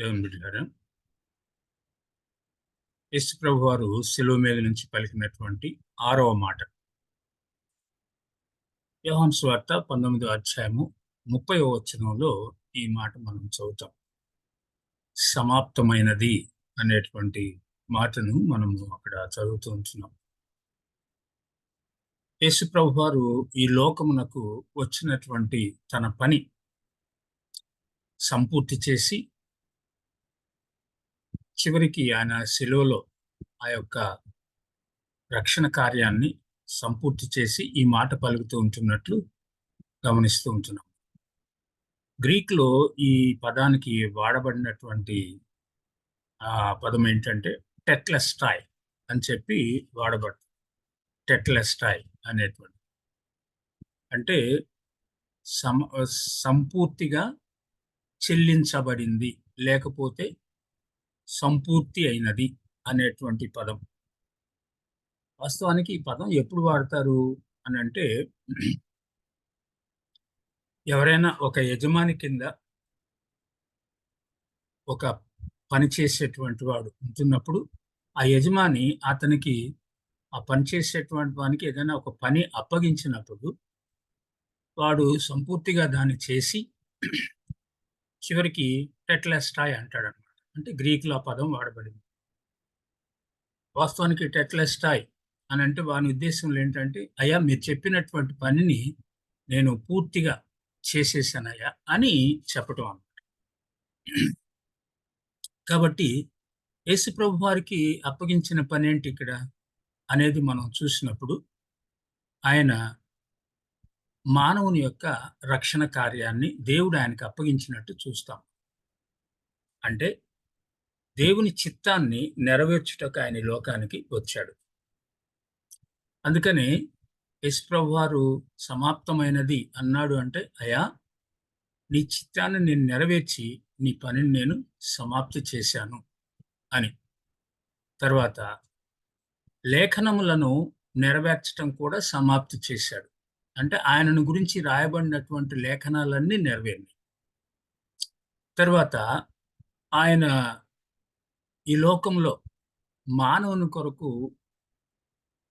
దేవుని బిడ్డారా యేసు ప్రభు వారు సెలవు మీద నుంచి పలికినటువంటి ఆరవ మాట. యోహాన్ స్వార్త పంతొమ్మిదో అధ్యాయము ముప్పై వచనంలో ఈ మాట మనం చదువుతాం. సమాప్తమైనది అనేటువంటి మాటను మనము అక్కడ చదువుతూ ఉంటున్నాం. యేసు ప్రభు వారు ఈ లోకమునకు వచ్చినటువంటి తన పని సంపూర్తి చేసి చివరికి ఆయన శిలువలో ఆ యొక్క రక్షణ కార్యాన్ని సంపూర్తి చేసి ఈ మాట పలుకుతూ ఉంటున్నట్లు గమనిస్తూ ఉంటున్నాం. గ్రీక్లో ఈ పదానికి వాడబడినటువంటి ఆ పదం ఏంటంటే టెట్లస్టాయ్ అని చెప్పి వాడబడు టెట్లస్టాయ్ అనేటువంటి. అంటే సమ సంపూర్తిగా చెల్లించబడింది లేకపోతే సంపూర్తి అయినది అనేటువంటి పదం. వాస్తవానికి ఈ పదం ఎప్పుడు వాడతారు అని అంటే ఎవరైనా ఒక యజమాని కింద ఒక పని చేసేటువంటి వాడు ఉంటున్నప్పుడు ఆ యజమాని అతనికి ఆ పని చేసేటువంటి వానికి ఏదైనా ఒక పని అప్పగించినప్పుడు వాడు సంపూర్తిగా దాన్ని చేసి చివరికి టెట్లెస్టాయ్ అంటాడు అనమాట అంటే గ్రీకులో ఆ పదం వాడబడింది. వాస్తవానికి టెట్లెస్టాయ్ అని అంటే వాని ఉద్దేశంలో ఏంటంటే అయ్యా మీరు చెప్పినటువంటి పనిని నేను పూర్తిగా చేసేసానయ్యా అని చెప్పటం అన్నమాట. కాబట్టి యేసుప్రభు వారికి అప్పగించిన పని ఏంటి ఇక్కడ అనేది మనం చూసినప్పుడు ఆయన మానవుని యొక్క రక్షణ కార్యాన్ని దేవుడు ఆయనకు అప్పగించినట్టు చూస్తాం. అంటే దేవుని చిత్తాన్ని నెరవేర్చుటకు ఆయన లోకానికి వచ్చాడు. అందుకని యశ్ప్రభు వారు సమాప్తమైనది అన్నాడు అంటే అయా నీ చిత్తాన్ని నేను నెరవేర్చి నీ పనిని నేను సమాప్తి చేశాను అని. తర్వాత లేఖనములను నెరవేర్చడం కూడా సమాప్తి చేశాడు. అంటే ఆయనను గురించి రాయబడినటువంటి లేఖనాలన్నీ నెరవేరినాయి. తర్వాత ఆయన ఈ లోకంలో మానవుని కొరకు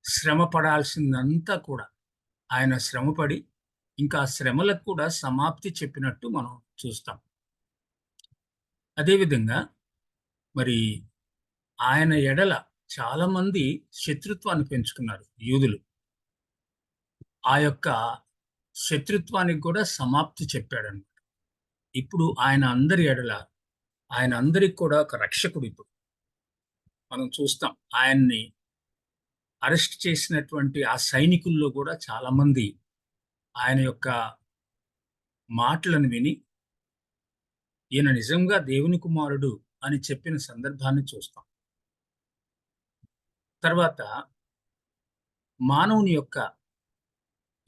శ్రమ పడాల్సిందంతా కూడా ఆయన శ్రమపడి ఇంకా శ్రమలకు కూడా సమాప్తి చెప్పినట్టు మనం చూస్తాం. అదేవిధంగా మరి ఆయన ఎడల చాలామంది శత్రుత్వాన్ని పెంచుకున్నారు యూదులు. ఆ యొక్క శత్రుత్వానికి కూడా సమాప్తి చెప్పాడనమాట ఇప్పుడు ఆయన అందరి ఎడల ఆయన అందరికి కూడా ఒక రక్షకుడు ఇప్పుడు. మనం చూస్తాం. ఆయన్ని అరెస్ట్ చేసినటువంటి ఆ సైనికుల్లో కూడా చాలామంది ఆయన యొక్క మాటలను విని ఈయన నిజంగా దేవుని కుమారుడు అని చెప్పిన సందర్భాన్ని చూస్తాం. తర్వాత మానవుని యొక్క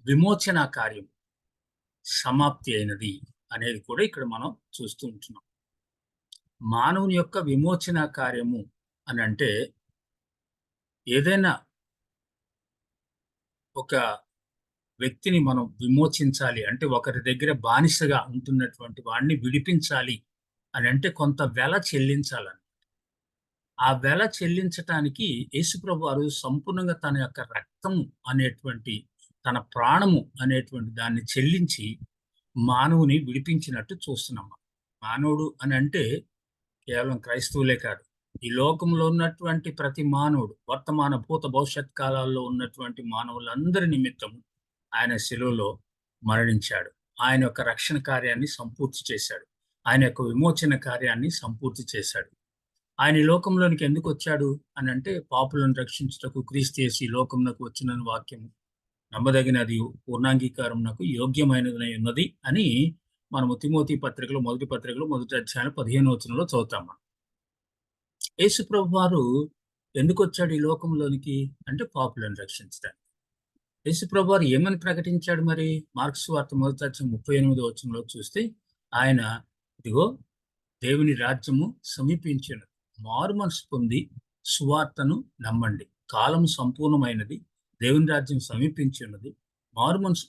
విమోచన కార్యం సమాప్తి అయినది అనేది కూడా ఇక్కడ మనం చూస్తూ ఉంటున్నాం. మానవుని యొక్క విమోచన కార్యము అని అంటే ఏదైనా ఒక వ్యక్తిని మనం విమోచించాలి అంటే ఒకరి దగ్గర బానిసగా ఉంటున్నటువంటి వాడిని విడిపించాలి అని అంటే కొంత వెల చెల్లించాలని ఆ వెల చెల్లించటానికి యేసుప్రభు వారు సంపూర్ణంగా తన యొక్క రక్తము అనేటువంటి తన ప్రాణము అనేటువంటి దాన్ని చెల్లించి మానవుని విడిపించినట్టు చూస్తున్నాం మానవుడు అని అంటే కేవలం క్రైస్తవులే కాదు ఈ లోకంలో ఉన్నటువంటి ప్రతి మానవుడు వర్తమాన భూత భవిష్యత్ కాలాల్లో ఉన్నటువంటి మానవులందరి నిమిత్తం ఆయన శిలువలో మరణించాడు. ఆయన యొక్క రక్షణ కార్యాన్ని సంపూర్తి చేశాడు. ఆయన యొక్క విమోచన కార్యాన్ని సంపూర్తి చేశాడు. ఆయన ఈ లోకంలోనికి ఎందుకు వచ్చాడు అని అంటే పాపులను రక్షించుటకు క్రీస్తు చేసి లోకంలోకి వచ్చిన వాక్యం నమ్మదగినది పూర్ణాంగీకారం నాకు యోగ్యమైనది ఉన్నది అని మనము తిమోతి పత్రికలో మొదటి పత్రికలో మొదటి అధ్యాయం పదిహేను వచనంలో చదువుతాం మనం. యేసుప్రభు వారు ఎందుకు వచ్చాడు ఈ లోకంలోనికి? అంటే పాపులను రక్షించడానికి. యేసుప్రభు వారు ఏమని ప్రకటించాడు మరి? మార్క్స్ వార్త మొదటి అధ్యాయం ముప్పై ఎనిమిది వచ్చంలో చూస్తే ఆయన ఇదిగో దేవుని రాజ్యము సమీపించినది. మారు మనసు పొంది సువార్తను నమ్మండి. కాలం సంపూర్ణమైనది. దేవుని రాజ్యం సమీపించి ఉన్నది మారు మనసు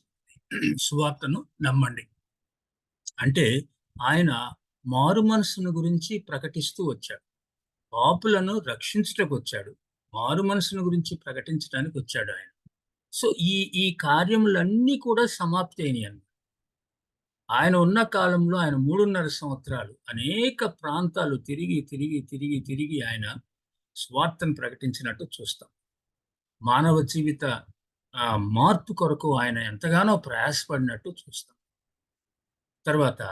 సువార్తను నమ్మండి. అంటే ఆయన మారు మనసును గురించి ప్రకటిస్తూ వచ్చాడు. పాపులను రక్షించుటకు వచ్చాడు మారు మనసును గురించి ప్రకటించడానికి వచ్చాడు ఆయన. సో ఈ ఈ కార్యములన్నీ కూడా సమాప్తి అయినాయి ఆయన ఉన్న కాలంలో ఆయన మూడున్నర సంవత్సరాలు అనేక ప్రాంతాలు తిరిగి తిరిగి తిరిగి తిరిగి ఆయన స్వార్థను ప్రకటించినట్టు చూస్తాం. మానవ జీవిత మార్పు కొరకు ఆయన ఎంతగానో ప్రయాసపడినట్టు చూస్తాం. తర్వాత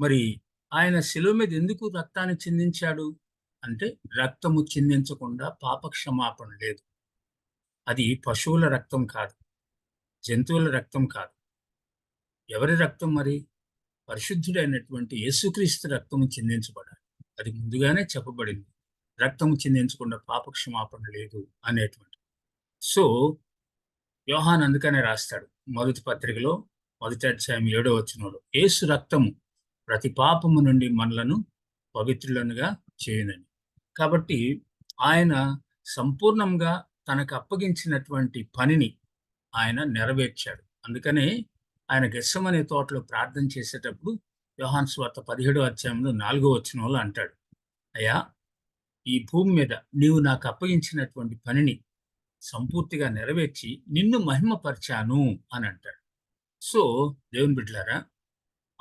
మరి ఆయన శిలువ మీద ఎందుకు రక్తాన్ని చిందించాడు? అంటే రక్తము చిందించకుండా పాప క్షమాపణ లేదు. అది పశువుల రక్తం కాదు జంతువుల రక్తం కాదు. ఎవరి రక్తం మరి? పరిశుద్ధుడైనటువంటి యేసుక్రీస్తు రక్తము చిందించబడాలి. అది ముందుగానే చెప్పబడింది. రక్తము చిందించకుండా పాప క్షమాపణ లేదు అనేటువంటి. సో యోహాన్ అందుకనే రాస్తాడు మొదటి పత్రికలో మొదటి అధ్యాయం ఏడో వచ్చినోడు ఏసు రక్తము ప్రతి పాపము నుండి మనలను పవిత్రులనుగా చేయనని. కాబట్టి ఆయన సంపూర్ణంగా తనకు అప్పగించినటువంటి పనిని ఆయన నెరవేర్చాడు. అందుకనే ఆయన గెస్సమనే తోటలో ప్రార్థన చేసేటప్పుడు యోహాన్ స్వార్త పదిహేడో అధ్యాయంలో నాలుగో వచ్చిన వాళ్ళు అంటాడు అయ్యా ఈ భూమి మీద నీవు నాకు అప్పగించినటువంటి పనిని సంపూర్తిగా నెరవేర్చి నిన్ను మహిమపరిచాను అని అంటాడు. సో దేవుని బిడ్లారా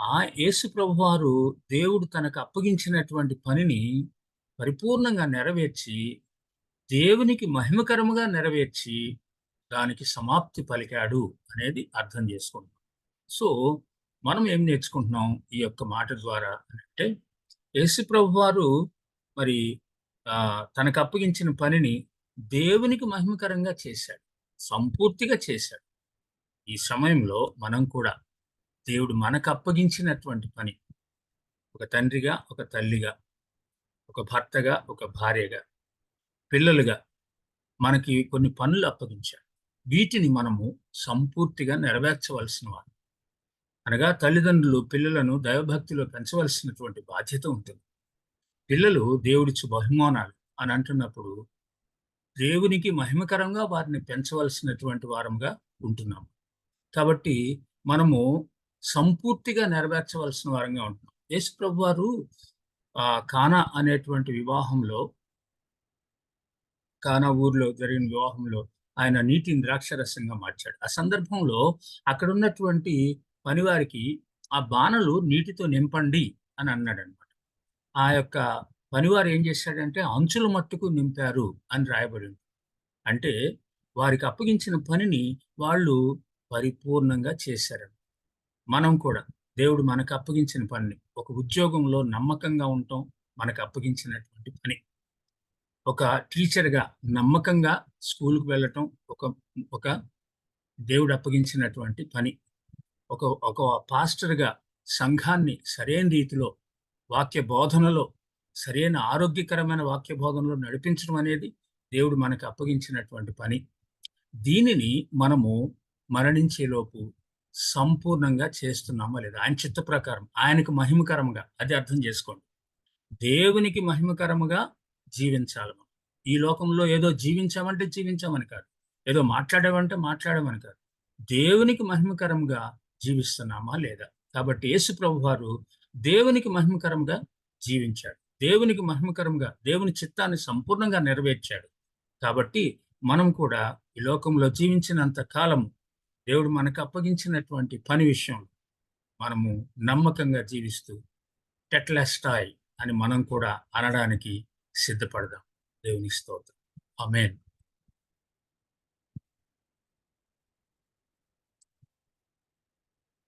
ఆ యేసు ప్రభువారు దేవుడు తనకు అప్పగించినటువంటి పనిని పరిపూర్ణంగా నెరవేర్చి దేవునికి మహిమకరముగా నెరవేర్చి దానికి సమాప్తి పలికాడు అనేది అర్థం చేసుకుంటాం సో మనం ఏం నేర్చుకుంటున్నాం ఈ యొక్క మాట ద్వారా అంటే యేసు ప్రభు వారు మరి తనకు అప్పగించిన పనిని దేవునికి మహిమకరంగా చేశాడు. సంపూర్తిగా చేశాడు. ఈ సమయంలో మనం కూడా దేవుడు మనకు అప్పగించినటువంటి పని ఒక తండ్రిగా ఒక తల్లిగా ఒక భర్తగా ఒక భార్యగా పిల్లలుగా మనకి కొన్ని పనులు అప్పగించాడు. వీటిని మనము సంపూర్తిగా నెరవేర్చవలసిన వారు అనగా తల్లిదండ్రులు పిల్లలను దైవభక్తిలో పెంచవలసినటువంటి బాధ్యత ఉంటుంది. పిల్లలు దేవుడిచ్చు బహుమానాలు అని అంటున్నప్పుడు దేవునికి మహిమకరంగా వారిని పెంచవలసినటువంటి వారంగా ఉంటున్నాము కాబట్టి మనము సంపూర్తిగా నెరవేర్చవలసిన వారంగా ఉంటున్నాం. యేసు ప్రభు వారు కానా అనేటువంటి వివాహంలో కానా ఊర్లో జరిగిన వివాహంలో ఆయన నీటిని ద్రాక్షరసంగా మార్చాడు. ఆ సందర్భంలో అక్కడ ఉన్నటువంటి పనివారికి ఆ బాణలు నీటితో నింపండి అని అన్నాడు అనమాట ఆ యొక్క పనివారు ఏం చేశాడంటే అంచుల మట్టుకు నింపారు అని రాయబడింది. అంటే వారికి అప్పగించిన పనిని వాళ్ళు పరిపూర్ణంగా చేశారు మనం కూడా దేవుడు మనకు అప్పగించిన పనిని ఒక ఉద్యోగంలో నమ్మకంగా ఉండటం మనకు అప్పగించినటువంటి పని. ఒక టీచర్గా నమ్మకంగా స్కూల్కి వెళ్ళటం ఒక ఒక దేవుడు అప్పగించినటువంటి పని. ఒక ఒక పాస్టర్గా సంఘాన్ని సరైన రీతిలో వాక్య బోధనలో సరైన ఆరోగ్యకరమైన వాక్య బోధనలో నడిపించడం అనేది దేవుడు మనకు అప్పగించినటువంటి పని. దీనిని మనము మరణించేలోపు సంపూర్ణంగా చేస్తున్నామా లేదా? ఆయన చిత్త ప్రకారం ఆయనకు మహిమకరంగా అది అర్థం చేసుకోండి. దేవునికి మహిమకరముగా జీవించాలి ఈ లోకంలో ఏదో జీవించామంటే జీవించామని కాదు. ఏదో మాట్లాడామంటే మాట్లాడమని కాదు. దేవునికి మహిమకరంగా జీవిస్తున్నామా లేదా? కాబట్టి యేసు ప్రభు వారు దేవునికి మహిమకరంగా జీవించాడు. దేవునికి మహిమకరంగా దేవుని చిత్తాన్ని సంపూర్ణంగా నెరవేర్చాడు. కాబట్టి మనం కూడా ఈ లోకంలో జీవించినంత కాలము దేవుడు మనకు అప్పగించినటువంటి పని విషయం మనము నమ్మకంగా జీవిస్తూ టెట్లెస్టాయ్ అని మనం కూడా అనడానికి సిద్ధపడదాం. దేవుని స్తోత్రం. అమేన్